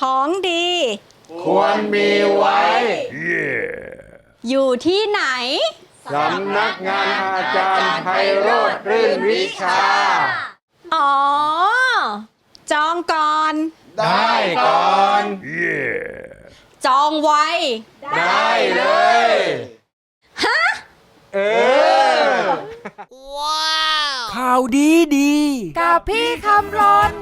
ของดี ควรมีไว้ อยู่ที่ไหน สำนักงานอาจารย์ไพโรธรื่นวิชา อ๋อ จองก่อน ได้ก่อน จองไว้ ได้เลย ฮะ เออข่าวดีดี กับพี่คำรน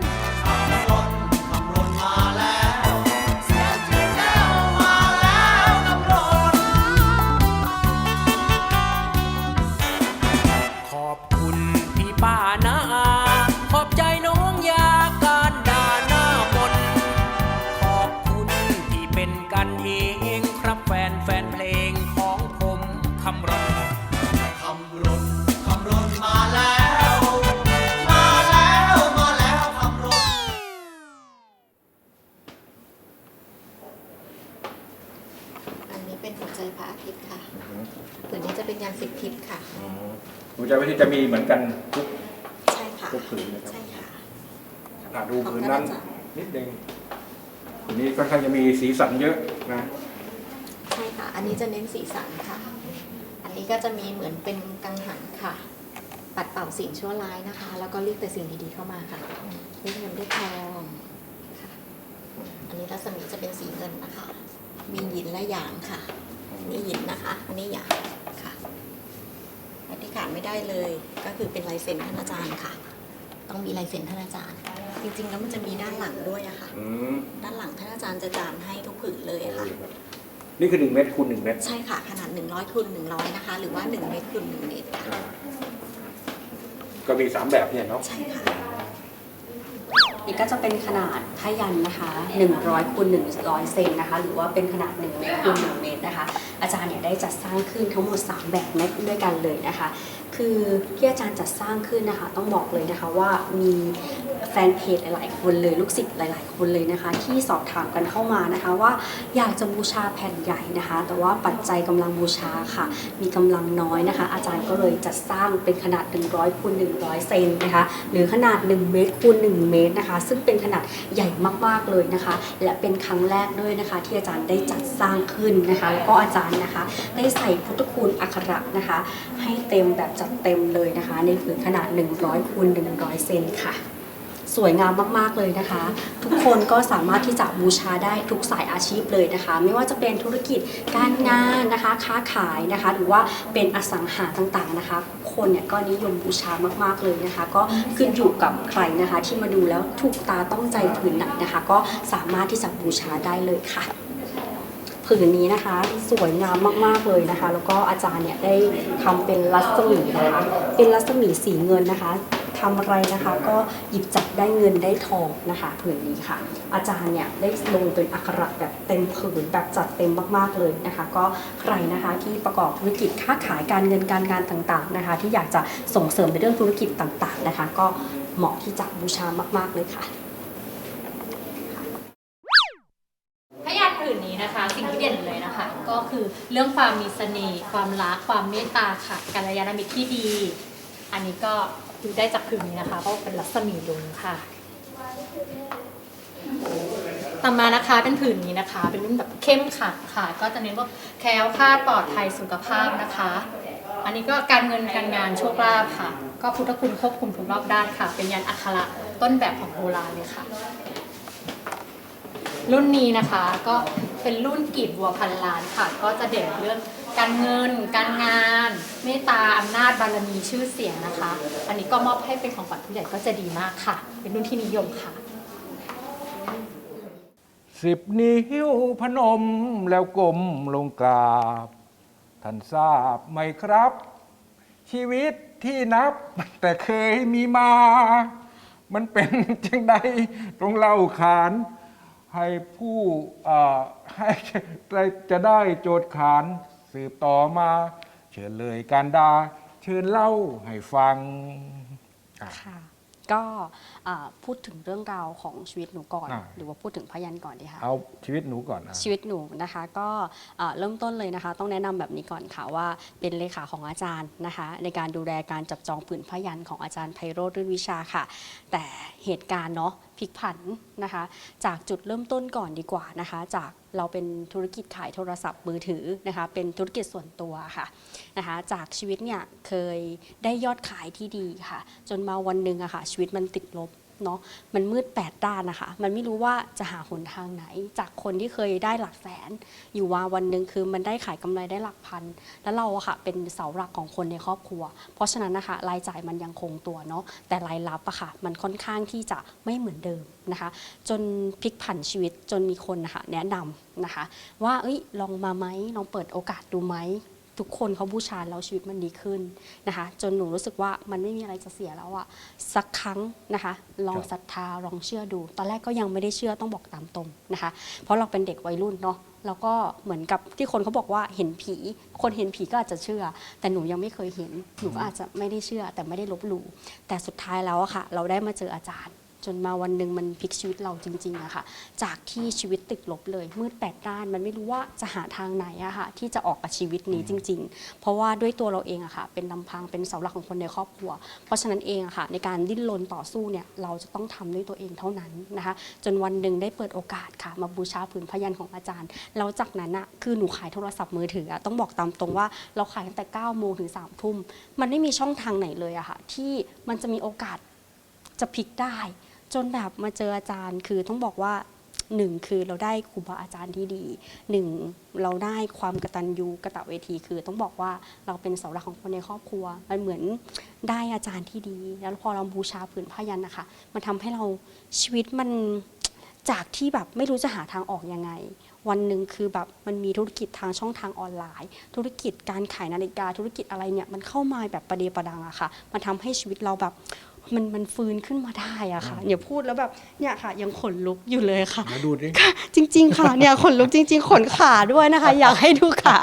เหมือนกันทุกใช่ค่ะทุกผืนนะครับใช่ค่ะอะดูผืนนั้นของท่านอาจารย์นิดนึงผืนนี้ค่อนข้างจะมีสีสันเยอะนะใช่ค่ะ อันนี้จะเน้นสีสันค่ะ อันนี้ก็จะมีเหมือนเป็นกังหันค่ะ ปัดเป่าสิ่งชั่วร้ายนะคะ แล้วก็เรียกแต่สิ่งดีๆเข้ามาค่ะเรียกเงินด้วยทองค่ะ อันนี้รัศมีจะเป็นสีเงินนะคะ มีหยินและหยางค่ะ นี่หยินนะคะ อันนี้หยางค่ะและ ที่ขาดไม่ได้เลย ก็คือเป็นลายเซ็นท่านอาจารย์ค่ะ ต้องมีลายเซ็นท่านอาจารย์ จริงๆแล้วมันจะมีด้านหลังด้วยอะค่ะ อืมด้านหลังท่านอาจารย์จะจานให้ทุกผืนเลยค่ะ นี่คือหนึ่งเม็ดคูณหนึ่งเม็ดใช่ค่ะขนาด 100คูณ100 นะคะ หรือว่า 1 เมตรคูณ1เมตรค่ะ อ่าก็มีสามแบบเนี่ยเนาะ ใช่ค่ะ นี่ก็จะเป็นขนาดผ้ายันนะคะ 100คูณ100 เซนนะคะ หรือว่าเป็นขนาด1เมตรคูณ1เมตรนะคะ อาจารย์เนี่ยได้จัดสร้างขึ้นทั้งหมด 3 แบบด้วยกันเลยนะคะ คือที่อาจารย์จัดสร้างขึ้นนะคะ ต้องบอกเลยนะคะว่ามีแฟนเพจหลาย ๆ คนเลยลูกศิษย์หลาย ๆ คนเลยนะคะ ที่สอบถามกันเข้ามานะคะ ว่าอยากจะบูชาแผ่นใหญ่นะคะ แต่ว่าปัจจัยกำลังบูชาค่ะ มีกำลังน้อยนะคะ อาจารย์ก็เลยจัดสร้างเป็นขนาด 100คูณ100 เซนนะคะ หรือขนาด 1 เมตรคูณ1เมตรนะคะ ซึ่งเป็นขนาดใหญ่มาก ๆ เลยนะคะ และเป็นครั้งแรกด้วยนะคะ ที่อาจารย์ได้จัดสร้างขึ้นนะคะ แล้วก็อาจารย์นะคะ ได้ใส่พุทธคุณอักขระนะคะ ให้เต็มแบบจดเต็มเลยนะคะในผืนขนาด 100คูณ100 เซนค่ะ สวยงามมากๆเลยนะคะ ทุกคนก็สามารถที่จะบูชาได้ทุกสายอาชีพเลยนะคะ ไม่ว่าจะเป็นธุรกิจการงานนะคะ ค้าขายนะคะ หรือว่าเป็นอสังหาต่างๆนะคะทุกคนเนี่ยก็นิยมบูชามากๆเลยนะคะ ก็ขึ้นอยู่กับใครนะคะ ที่มาดูแล้วถูกตาต้องใจผืนไหนนะคะ ก็สามารถที่จะบูชาได้เลยค่ะ ผืนนี้นะคะ สวยงามมากๆเลยนะคะ แล้วก็อาจารย์เนี่ยได้ทำเป็นรัศมีนะคะเป็นรัศมีสีเงินนะคะทำอะไรนะคะก็หยิบจับได้เงินได้ทองนะคะผืนนี้ค่ะ อาจารย์เนี่ยได้ลงเป็นอักขระแบบเต็มผืนแบบจัดเต็มมากๆเลยนะคะ ก็ใครนะคะที่ประกอบธุรกิจค้าขายการเงินการงานต่างๆนะคะ ที่อยากจะส่งเสริมในเรื่องธุรกิจต่างๆนะคะ ก็เหมาะที่จะบูชามากๆเลยค่ะ คะก็คือเรื่องความมีเสน่ห์ความรักความเมตตาค่ะกัลยาณมิตรที่ดี อันนี้ก็ดูได้จากผืนนี้นะคะเพราะเป็นรัศมีลุงค่ะต่อมานะคะเป็นผืนนี้นะคะ เป็นรุ่นแบบเข้มขัดค่ะ ก็จะเน้นว่าแคล้วคลาดปลอดภัยสุขภาพนะคะ อันนี้ก็การเงินการงานโชคลาภค่ะ ก็พุทธคุณควบคุมทุกรอบด้านค่ะ เป็นยันอัคระต้นแบบของโบราณเลยค่ะ รุ่นนี้นะคะก็ เป็นรุ่นกีบบัวพันล้านค่ะ ก็จะเด่นเรื่องการเงิน การงานเมตตาอำนาจบารมีชื่อเสียงนะคะ อันนี้ก็มอบให้เป็นของขวัญผู้ใหญ่ก็จะดีมากค่ะ เป็นรุ่นที่นิยมค่ะ สิบนิ้วพนมแล้วก้มลงกราบ ท่านทราบไหมครับ ชีวิตที่นับแต่เคยมีมา มันเป็นจังใดตรงเล่าขาน ให้ผู้ให้จะได้โจทย์ขานสืบต่อมา เชิญเลยการดา เชิญเล่าให้ฟัง ค่ะ ก็ อ่าพูดถึงเรื่องราวของชีวิตหนูก่อน อ่า หรือว่าพูดถึงพยันก่อนดีคะ เอาชีวิตหนูก่อนนะ ชีวิตหนูนะคะก็เอ่อเริ่มต้นเลยนะคะ ต้องแนะนำแบบนี้ก่อนค่ะว่าเป็นเลขาของอาจารย์นะคะ ในการดูแลการจับจองผืนพยันของอาจารย์ไพโรธรื่นวิชาค่ะ แต่เหตุการณ์เนาะพลิกผันนะคะ จากจุดเริ่มต้นก่อนดีกว่านะคะ จากเราเป็นธุรกิจขายโทรศัพท์มือถือนะคะ เป็นธุรกิจส่วนตัวค่ะนะคะ จากชีวิตเนี่ยเคยได้ยอดขายที่ดีค่ะ จนมาวันหนึ่งอะค่ะชีวิตมันติดลบ เนาะมันมืดแปดด้านนะคะ มันไม่รู้ว่าจะหาหนทางไหน จากคนที่เคยได้หลักแสน อยู่ว่าวันหนึ่งคือมันได้ขายกำไรได้หลักพัน แล้วเราอะค่ะเป็นเสาหลักของคนในครอบครัว เพราะฉะนั้นนะคะรายจ่ายมันยังคงตัวเนาะแต่รายรับอะค่ะมันค่อนข้างที่จะไม่เหมือนเดิมนะคะ จนพลิกผันชีวิตจนมีคนนะคะแนะนำนะคะ ว่าเอ้ยลองมาไหมลองเปิดโอกาสดูไหม ทุกคนเขาบูชาแล้วชีวิตมันดีขึ้นนะคะ จนหนูรู้สึกว่ามันไม่มีอะไรจะเสียแล้วอะสักครั้งนะคะ ลองครับ ศรัทธาลองเชื่อดู ตอนแรกก็ยังไม่ได้เชื่อต้องบอกตามตรงนะคะ เพราะเราเป็นเด็กวัยรุ่นเนาะแล้วก็เหมือนกับที่คนเขาบอกว่าเห็นผี คนเห็นผีก็อาจจะเชื่อ แต่หนูยังไม่เคยเห็นหนูก็อาจจะไม่ได้เชื่อแต่ไม่ได้ลบหลู่แต่สุดท้ายแล้วอะค่ะ เราได้มาเจออาจารย์ จนมาวันหนึ่งมันพลิกชีวิตเราจริงๆอะค่ะ จากที่ชีวิตติดลบเลย มืดแปดด้านมันไม่รู้ว่าจะหาทางไหนอะค่ะ ที่จะออกกับชีวิตนี้จริง ๆ เพราะว่าด้วยตัวเราเองอะค่ะ เป็นลำพังเป็นเสาหลักของคนในครอบครัว เพราะฉะนั้นเองอะค่ะ ในการดิ้นรนต่อสู้เนี่ยเราจะต้องทำด้วยตัวเองเท่านั้นนะคะ จนวันหนึ่งได้เปิดโอกาสค่ะ มาบูชาผืนพยันของอาจารย์แล้วจากนั้นอะคือหนูขายโทรศัพท์มือถืออะต้องบอกตามตรงว่าเราขายตั้งแต่9โมงถึง3ทุ่มมันไม่มีช่องทางไหนเลยอะค่ะที่มันจะมีโอกาสจะพลิกได้ จนแบบมาเจออาจารย์คือต้องบอกว่าหนึ่งคือเราได้ครูบาอาจารย์ที่ดีหนึ่งเราได้ความกตัญญูกระตะเวที คือต้องบอกว่าเราเป็นเสาหลักของคนในครอบครัว มันเหมือนได้อาจารย์ที่ดี แล้วพอเราบูชาผืนผ้ายันนะคะ มันทำให้เราชีวิตมันจากที่แบบไม่รู้จะหาทางออกยังไง วันหนึ่งคือแบบมันมีธุรกิจทางช่องทางออนไลน์ ธุรกิจการขายนาฬิกาธุรกิจอะไรเนี่ยมันเข้ามาแบบประเดประดังอะค่ะ มันทำให้ชีวิตเราแบบ มันมันฟื้นขึ้นมาได้อะค่ะอย่าพูดแล้วแบบเนี่ยค่ะ ยังขนลุกอยู่เลยค่ะ มาดูดิจริง ๆ ค่ะเนี่ยขนลุกจริง ๆ ขนขาด้วยนะคะ อยากให้ดูขา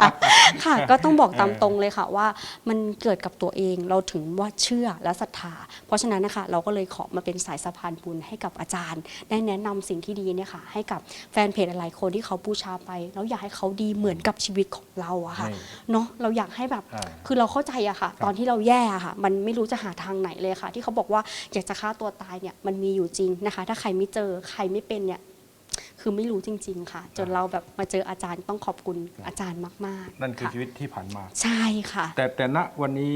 ค่ะ ก็ต้องบอกตามตรงเลยค่ะว่า มันเกิดกับตัวเองเราถึงว่าเชื่อและศรัทธา เพราะฉะนั้นนะคะเราก็เลยขอมาเป็นสายสะพานบุญให้กับอาจารย์ ได้แนะนำสิ่งที่ดีเนี่ยค่ะให้กับแฟนเพจหลายๆคนที่เขาบูชาไป แล้วอยากให้เขาดีเหมือนกับชีวิตของเราอะค่ะใช่เนาะเราอยากให้แบบอ่าคือเราเข้าใจอะค่ะ ตอนที่เราแย่อะค่ะ มันไม่รู้จะหาทางไหนเลยค่ะ ที่เขาบอกว่าอยากจะฆ่าตัวตายเนี่ยมันมีอยู่จริงนะคะ ถ้าใครไม่เจอใครไม่เป็นเนี่ยคือไม่รู้จริง ๆ ค่ะ จนเราแบบมาเจออาจารย์ต้องขอบคุณอาจารย์มากๆนั่นคือค่ะชีวิตที่ผ่านมา ใช่ค่ะ แต่แต่ณวันนี้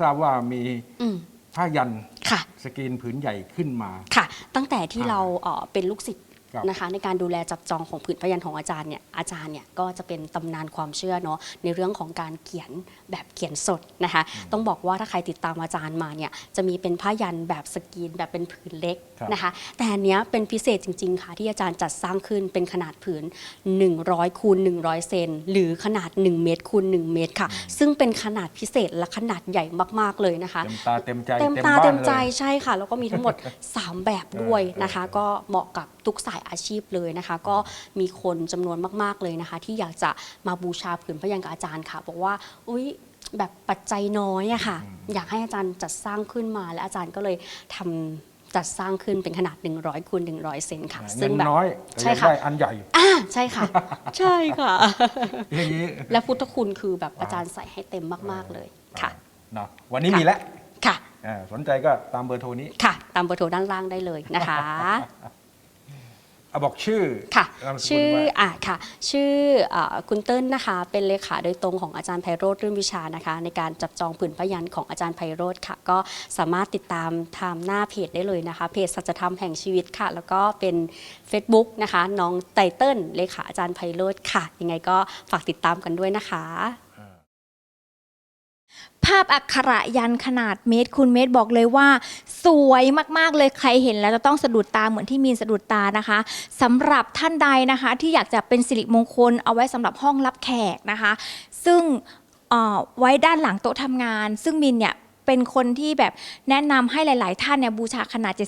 ทราบว่ามีอืมผ้ายันค่ะ สกรีนผืนใหญ่ขึ้นมา ค่ะ ตั้งแต่ที่อ่าเราเอ่อเป็นลูกศิษย์ครับ นะคะในการดูแลจับจองของผืนพยันของอาจารย์เนี่ยอาจารย์เนี่ยก็จะเป็นตำนานความเชื่อเนาะในเรื่องของการเขียนแบบเขียนสดนะคะต้องบอกว่าถ้าใครติดตามอาจารย์มาเนี่ยจะมีเป็นผ้ายันแบบสกรีนแบบเป็นผืนเล็กครับนะคะแต่อันเนี้ยเป็นพิเศษจริง ๆ ค่ะที่อาจารย์จัดสร้างขึ้นเป็นขนาดผืน 100คูณ100 เซนหรือขนาด 1 เมตรคูณ1เมตรค่ะ ซึ่งเป็นขนาดพิเศษและขนาดใหญ่มากๆเลยนะคะ เต็มตาเต็มใจเต็มตาบ้นเต็มใจลยใช่ค่ะ แล้วก็มีทั้งหมด 3 แบบด้วยเออนะคะ ก็เหมาะกับทุกสายอาชีพเลยนะคะ ก็มีคนจำนวนมาก ๆ เลยนะคะ ที่อยากจะมาบูชาผืนพยันกับอาจารย์ค่ะ บอกว่า อุ้ยแบบปัจจัยน้อยอะค่ะ อยากให้อาจารย์จัดสร้างขึ้นมา และอาจารย์ก็เลยทำจัดสร้างขึ้นเป็นขนาด 100คูณ100 เซนค่ะเงิซึ่งนแบบ น้อยแต่ใช่อยากค่ะ ได้อันใหญ่ อ่าใช่ค่ะ ใช่ค่ะ อย่างนี้และพุทธคุณคือแบบอาจารย์ใส่ให้เต็มมาก ๆ เลยค่ะ เนาะวันนี้ค่ะมีแล้วค่ะ อ่าสนใจก็ตามเบอร์โทรนี้ ค่ะ ตามเบอร์โทรด้านล่างได้เลยนะคะ เอาบอกชื่อค่ะนามสกุลชื่อไว้อะค่ะชื่ออ่าคุณเติ้ลนะคะเป็นเลขาโดยตรงของอาจารย์ไพโรธรื่นวิชานะคะ ในการจับจองผืนพยันของอาจารย์ไพโรธค่ะ ก็สามารถติดตามทางหน้าเพจได้เลยนะคะ เพจสัจธรรมแห่งชีวิตค่ะ แล้วก็เป็น Facebook นะคะน้องไตเติ้ลเลขาอาจารย์ไพโรธค่ะ ยังไงก็ฝากติดตามกันด้วยนะคะภาพอักขระยันขนาดเมตรคูณเมตรบอกเลยว่า สวยมากๆเลยใครเห็นแล้วจะต้องสะดุดตาเหมือนที่มีนสะดุดตานะคะสำหรับท่านใดนะคะ ที่อยากจะเป็นสิริมงคลเอาไว้สำหรับห้องรับแขกนะคะ ซึ่งเอ่อไว้ด้านหลังโต๊ะทำงาน ซึ่งมินเนี่ยเป็นคนที่แบบแนะนำให้หลาย ๆ ท่านเนี่ยบูชาขนาด 78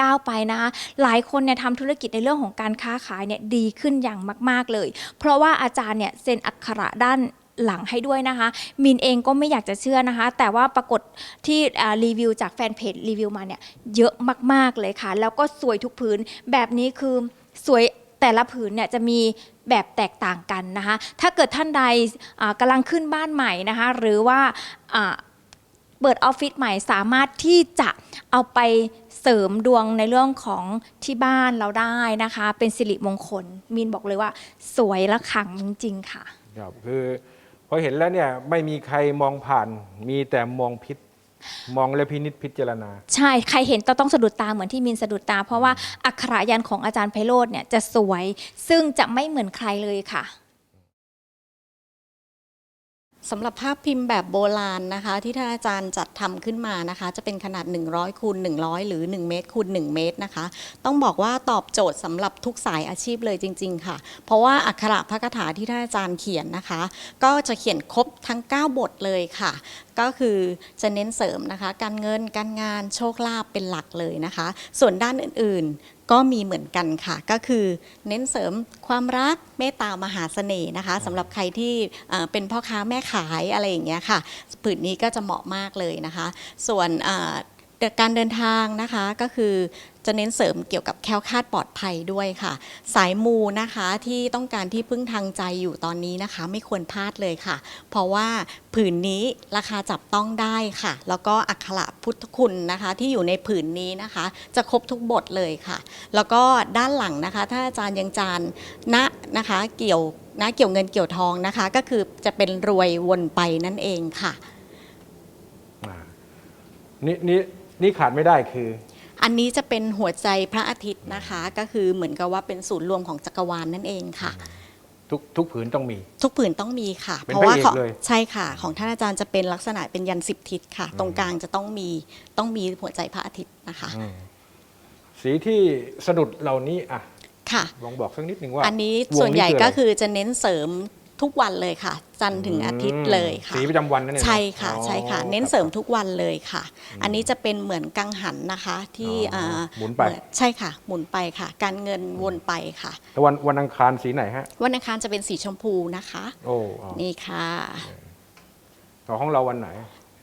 9ไปนะคะหลายคนเนี่ยทำธุรกิจในเรื่องของการค้าขายเนี่ยดีขึ้นอย่างมาก ๆ เลย เพราะว่าอาจารย์เนี่ยเซ็นอักขระด้าน หลังให้ด้วยนะคะ มินเองก็ไม่อยากจะเชื่อนะคะ แต่ว่าปรากฏที่รีวิวจากแฟนเพจรีวิวมาเนี่ยเยอะมากๆเลยค่ะ แล้วก็สวยทุกพื้นแบบนี้คือสวยแต่ละผืนเนี่ยจะมีแบบแตกต่างกันนะคะ ถ้าเกิดท่านใดกำลังขึ้นบ้านใหม่นะคะ หรือว่าเปิดออฟฟิศใหม่สามารถที่จะเอาไปเสริมดวงในเรื่องของที่บ้านเราได้นะคะ เป็นสิริมงคลมีนบอกเลยว่า สวยและขลังจริง ๆ ค่ะครับคือ พอเห็นแล้วเนี่ยไม่มีใครมองผ่าน มีแต่มองพิษมองและพินิจพิจารณา ใช่ใครเห็นต้องต้องสะดุดตาเหมือนที่มินสะดุดตา เพราะว่าอักขระยันของอาจารย์ไพโรธเนี่ยจะสวย ซึ่งจะไม่เหมือนใครเลยค่ะ สำหรับภาพพิมพ์แบบโบราณนะคะ ที่ท่านอาจารย์จัดทำขึ้นมานะคะ จะเป็นขนาด 100คูณ100 หรือ 1 เมตรคูณ1เมตรนะคะ ต้องบอกว่าตอบโจทย์สำหรับทุกสายอาชีพเลยจริง ๆ ค่ะ เพราะว่าอักขระพระคาถาที่ท่านอาจารย์เขียนนะคะ ก็จะเขียนครบทั้ง 9 บทเลยค่ะ ก็คือจะเน้นเสริมนะคะ การเงินการงานโชคลาภเป็นหลักเลยนะคะ ส่วนด้านอื่นๆก็มีเหมือนกันค่ะ ก็คือเน้นเสริมความรักเมตตามหาเสน่ห์นะคะสำหรับใครที่เป็นพ่อค้าแม่ขายอะไรอย่างเงี้ยค่ะผืนนี้ก็จะเหมาะมากเลยนะคะ ส่วน การเดินทางนะคะก็คือจะเน้นเสริมเกี่ยวกับแคล้วคลาดปลอดภัยด้วยค่ะ สายมูนะคะที่ต้องการที่พึ่งทางใจอยู่ตอนนี้นะคะ ไม่ควรพลาดเลยค่ะ เพราะว่าผืนนี้ราคาจับต้องได้ค่ะ แล้วก็อักขระพุทธคุณนะคะ ที่อยู่ในผืนนี้นะคะ จะครบทุกบทเลยค่ะ แล้วก็ด้านหลังนะคะ ถ้าอาจารย์ยังจานณนะคะเกี่ยวนะเกี่ยวเงินเกี่ยวทองนะคะ ก็คือจะเป็นรวยวนไปนั่นเองค่ะนี่นี่ นี่ขาดไม่ได้คือ อันนี้จะเป็นหัวใจพระอาทิตย์นะคะ ก็คือเหมือนกับว่าเป็นศูนย์รวมของจักรวาลนั่นเองค่ะ ทุกทุกผืนต้องมี ทุกผืนต้องมีค่ะเป็นเพราะว่าพระเอกของเลย ใช่ค่ะ ของท่านอาจารย์จะเป็นลักษณะเป็นยันสิบทิศค่ะ ตรงกลางจะต้องมีต้องมีหัวใจพระอาทิตย์นะคะ อืมสีที่สะดุดเหล่านี้อะค่ะ ลองบอกสักนิดหนึ่งว่าอันนี้วงส่วนใหญ่ะไร ก็คือจะเน้นเสริม ทุกวันเลยค่ะ จันทร์ถึงอาทิตย์เลยค่ะสีประจำวันนั่นเองใช่ค่ะอ๋อใช่ค่ะ เน้นรับเสริมทุกวันเลยค่ะ อันนี้จะเป็นเหมือนกังหันนะคะที่อ๋ออ่าหมุนไปเอใช่ค่ะ หมุนไปค่ะ การเงินวนไปค่ะแล้ววันวันอังคารสีไหนฮะวันอังคารจะเป็นสีชมพูนะคะ โอ้อ๋อนี่ค่ะของของเราวันไหน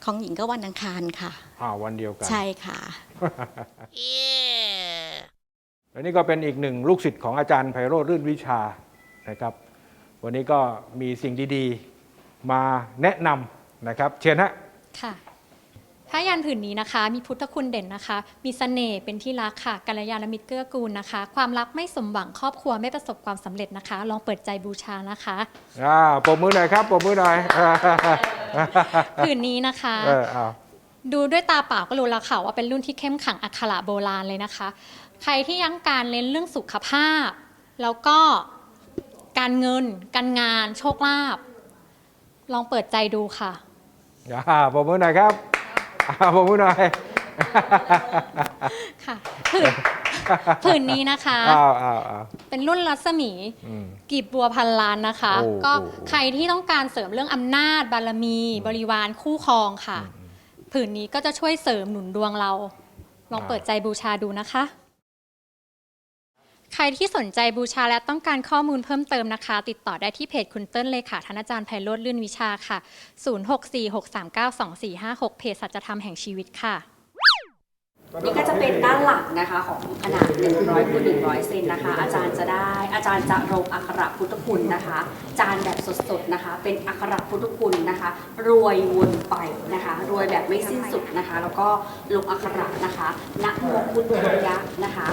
ของหญิงก็วันอังคารค่ะอ่าวันเดียวกันใช่ค่ะและนี่ก็เป็นอีกหนึ่งลูกศิษย์ของอาจารย์ไพโรธรื่นวิชานะครับ วันนี้ก็มีสิ่งดีๆ มาแนะนำนะครับ เชิญฮะค่ะผ้ายันผืนนี้นะคะ มีพุทธคุณเด่นนะคะ มีเสน่ห์เป็นที่รักค่ะกัลยาณมิตรเกื้อกูลนะคะ ความรักไม่สมหวังครอบครัวไม่ประสบความสำเร็จนะคะ ลองเปิดใจบูชานะคะอ่าปมมือหน่อยครับปมมือหน่อยผืนนี้นะคะเออเอาดูด้วยตาเปล่าก็รู้แล้วค่ะว่าเป็นรุ่นที่เข้มขังอักขระโบราณเลยนะคะ ใครที่ยังการเน้นเรื่องสุขภาพ แล้วก็ การเงิน การงาน โชคลาภลองเปิดใจดูค่ะอ่าปมมือหน่อยครับอ่าปมมือหน่อยค่ะผืนผืนนี้นะคะอ้าวอ้าวอ้าว เป็นรุ่นรัศมีอืมกีบบัวพันล้านนะคะ โอ้ก็โอ้ใครที่ต้องการเสริมเรื่องอำนาจบารมี บริวารคู่ครองค่ะ ผืนนี้ก็จะช่วยเสริมหนุนดวงเรา ลองเปิดใจบูชาดูนะคะ ใครที่สนใจบูชาและต้องการข้อมูลเพิ่มเติมนะคะ ติดต่อได้ที่เพจคุณเติ้ลเลยค่ะท่านอาจารย์ไพโรธลื่นวิชาค่ะ 0646392456 เพจสัจธรรมแห่งชีวิตค่ะ นี่ก็จะเป็นด้านหลังนะคะของขนาด 100คูณ100 เซนนะคะ อาจารย์จะได้อาจารย์จะลงอักขระพุทธคุณนะคะ จานแบบสดๆนะคะ เป็นอักขระพุทธคุณนะคะ รวยวนไปนะคะ รวยแบบไม่สิ้นสุดนะคะ แล้วก็ลงอักขระนะคะนะโมพุทธายะนะคะ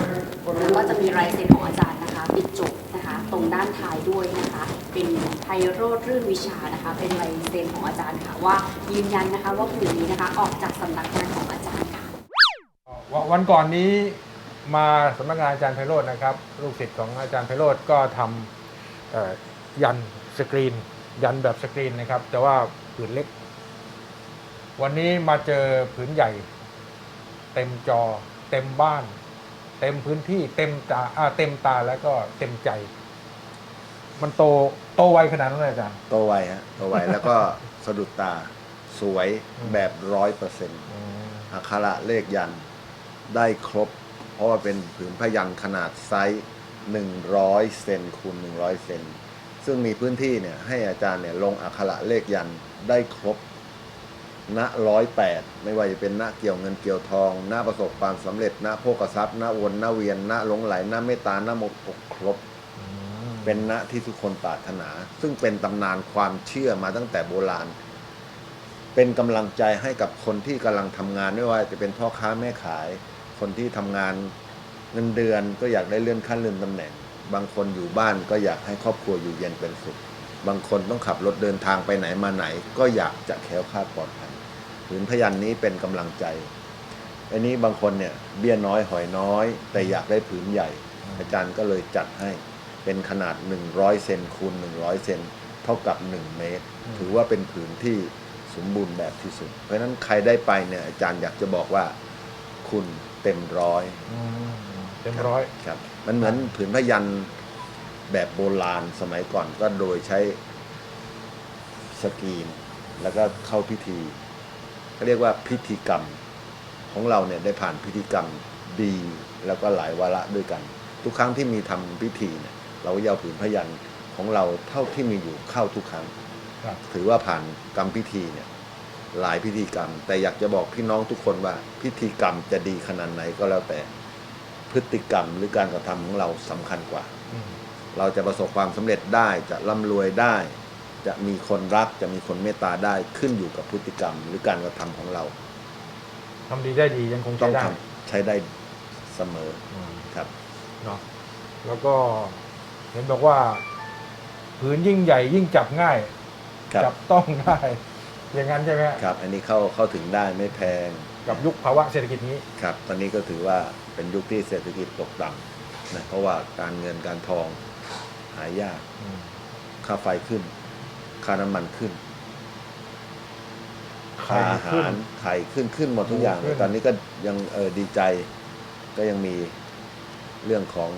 แล้วก็จะมีลายเซ็นของอาจารย์นะคะปิดจบนะคะ ตรงด้านท้ายด้วยนะคะ เป็นไพโรธรื่นวิชานะคะ เป็นลายเซ็นของอาจารย์ค่ะว่ายืนยันนะคะว่าผืนนี้นะคะออกจากสำนักงานของอาจารย์ วันวันก่อนนี้มาสำนักงานอาจารย์ไพโรจน์นะครับ ลูกศิษย์ของอาจารย์ไพโรจน์ก็ทำเอ่อยันสกรีน ยันแบบสกรีนนะครับ แต่ว่าผืนเล็ก วันนี้มาเจอผืนใหญ่ เต็มจอ เต็มบ้าน เต็มพื้นที่เต็มตาอ่าเต็มตาแล้วก็เต็มใจ มันโตโตไวขนาดนั้นเลยอาจารย์โตไวฮะโตไวแล้วก็สะดุดตาสวยแบบร้อยเปอร์เซ็นต์อืมอักขระเลขยันต์ ได้ครบ เพราะว่าเป็นผืนพยันขนาดไซส์ 100 เซนคูณ100 เซนซึ่งมีพื้นที่เนี่ยให้อาจารย์เนี่ยลงอักขระเลขยันได้ครบณร้อยแปดไม่ว่าจะเป็นณเกี่ยวเงินเกี่ยวทองณประสบความสำเร็จณโภกทรัพย์ณวนณเวียนณหลงไหลณเมตตาณโมกครบ เป็นณที่ทุกคนปรารถนา ซึ่งเป็นตำนานความเชื่อมาตั้งแต่โบราณ เป็นกำลังใจให้กับคนที่กำลังทำงานไม่ว่าจะเป็นพ่อค้าแม่ขาย คนที่ทำงานเงินเดือนก็อยากได้เลื่อนขั้นเลื่อนตำแหน่ง บางคนอยู่บ้านก็อยากให้ครอบครัวอยู่เย็นเป็นสุข บางคนต้องขับรถเดินทางไปไหนมาไหน ก็อยากจะแค้วคลาดปลอดภัยผืนพยันนี้เป็นกำลังใจอันนี้บางคนเนี่ยเบี้ยน้อยหอยน้อย แต่อยากได้ผืนใหญ่ อาจารย์ก็เลยจัดให้เป็นขนาด 100 เซนคูณ 100 เซนเท่ากับ 1 เมตร ถือว่าเป็นผืนที่สมบูรณ์แบบที่สุด เพราะฉะนั้นใครได้ไปเนี่ยอาจารย์อยากจะบอกว่า คุณเต็มร้อยอืมเต็มร้อย ครับ มันเหมือนผืนพยันแบบโบราณสมัยก่อนก็โดยใช้สกรีน แล้วก็เข้าพิธีเขาเรียกว่าพิธีกรรม ของเราเนี่ยได้ผ่านพิธีกรรมดี แล้วก็หลายวาระด้วยกัน ทุกครั้งที่มีทำพิธีเนี่ยเราก็จะเอาผืนพยันของเราเท่าที่มีอยู่เข้าทุกครั้ง ครับ ถือว่าผ่านกรรมพิธีเนี่ย หลายพิธีกรรม แต่อยากจะบอกพี่น้องทุกคนว่า พิธีกรรมจะดีขนาดไหนก็แล้วแต่พฤติกรรมหรือการกระทำของเราสำคัญกว่าอืมเราจะประสบความสำเร็จได้จะร่ำรวยได้ จะมีคนรักจะมีคนเมตตาได้ขึ้นอยู่กับพฤติกรรมหรือการกระทำของเราทำดีได้ดียังคงต้ใช้องได้ทำใช้ได้เสมออืมครับเนาะแล้วก็เห็นบอกว่า ผืนยิ่งใหญ่ยิ่งจับง่ายครับจับต้องง่าย อย่างนั้นใช่ไหมฮะครับ อันนี้เข้าเข้าถึงได้ไม่แพงกับยุคภาวะเศรษฐกิจนี้ ครับ ตอนนี้ก็ถือว่าเป็นยุคที่เศรษฐกิจตกต่ำนะเพราะว่าการเงินการทองหายากอืมค่าไฟขึ้น ค่าน้ำมันขึ้นไข่ค่าอาขึ้นหารไข่ขึ้นขึ้นหมดทุกอย่าง ขึ้น ตอนนี้ก็ยังเออดีใจ ก็ยังมีเรื่องของ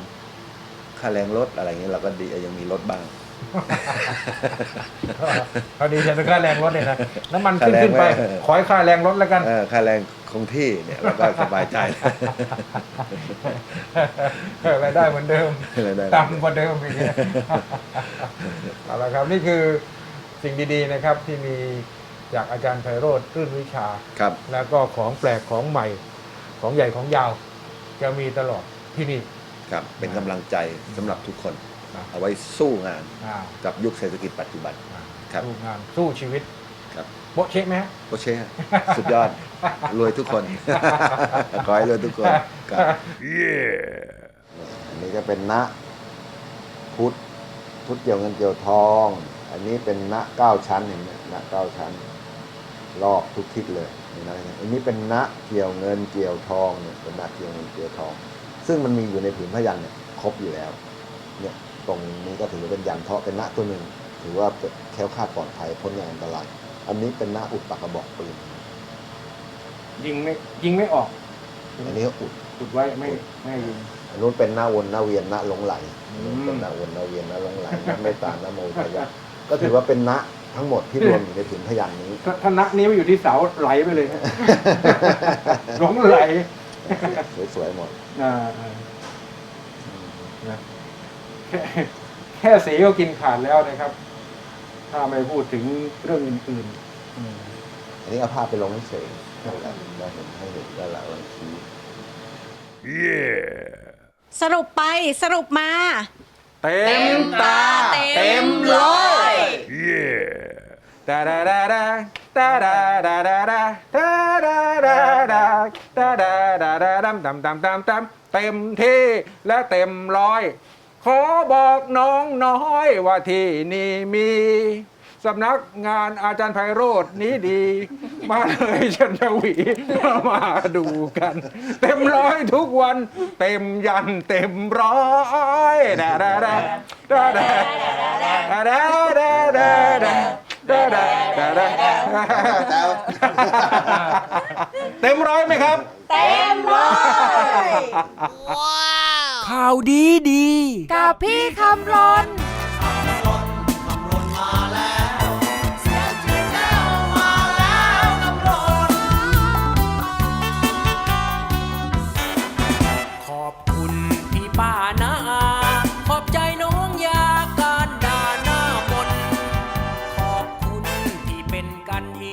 ค่าแรงลดอะไรเงี้ยเราก็ดีเออยังมีลดบ้าง พอดีฉันค่าแรงลดเลยนะน้ำมันขึ้นค่าแรงขึ้นไปไม่ขอให้ค่าแรงลดแล้วกัน เออค่าแรงคงที่เนี่ยเราก็สบายใจรายได้เหมือนเดิมรายได้ต่ำกว่าเดิมอีกเนี่ยเอาละครับนี่คือสิ่งดีๆนะครับที่มีจากอาจารย์ไพโรธรื่นวิชาครับ แล้วก็ของแปลกของใหม่ ของใหญ่ของยาว จะมีตลอดที่นี่ครับเป็นกำลังใจสำหรับทุกคน นะเอาไว้สู้งานอ่ากับยุคเศรษฐกิจปัจจุบันอ่าครับ สู้งานสู้ชีวิตครับโบ๊ะเช็คไหมฮะ โอเช่สุดยอด รวยทุกคน ขอให้รวยทุกคนครับอันนี้ก็เป็นณพุทธพุทธเกี่ยวเงินเกี่ยวทอง อันนี้เป็นณเก้าชั้นเห็นไหมณเก้าชั้น รอบทุกทิศเลยนี่นะอันนี้เป็นณเกี่ยวเงินเกี่ยวทองเนี่ยเป็นณเกี่ยวเงินเกี่ยวทอง ซึ่งมันมีอยู่ในผืนพยันเนี่ยครบอยู่แล้ว เนี่ย ตรงนี้ก็ถือว่าเป็นยันเพราะเป็นณตัวหนึ่ง ถือว่าแคล้วคลาดปลอดภัยพ้นจากอันตราย อันนี้เป็นณอุดปากกระบอกปืนยิงไม่ยิงไม่ออกอันนี้ก็อุดอุดไว้ไม่ไม่ให้ยิงอันนู้นเป็นหน้าวนหน้าเวียนหน้าหลงไหลอือันมนู้นเป็นหน้าวนหน้าเวียนหน้าหลงไหลหน้าเมตตาหน้าโมทายะก็ถือว่าเป็นณทั้งหมดที่รวมอยู่ในผืนพยันนี้ถ้าถ้านักนี้ไม่อยู่ที่เสาไหลไปเลยฮะหลงไหลสวยๆหมดอ่าอ่านะ แค่แค่สีก็กินขาดแล้วนะครับ ถ้าไม่พูดถึงเรื่องอื่นๆอืมอันนี้เอาภาพไปลงให้เฉยนั่นแหละเราเห็นให้เห็นแล้วละวันชี้สรุปไปสรุปมา เต็มตา เต็มร้อยดาดาดาดาดาดาดาดาดาดาดาดาดาดาดาดาดาดำดำดำดำดำเต็มที่และเต็มร้อย ขอบอกน้องน้อยว่าที่นี่มีสำนักงานอาจารย์ไพโรธนี้ดี มาเลยชันทวีมาดูกัน เต็มร้อยทุกวัน เต็มยันเต็มร้อยดาดาดาดาดาดาดาดาดาดาดาดาดาดาดาเต็มร้อยไหมครับ เต็มร้อย ข่าวดีดี กับพี่คำรน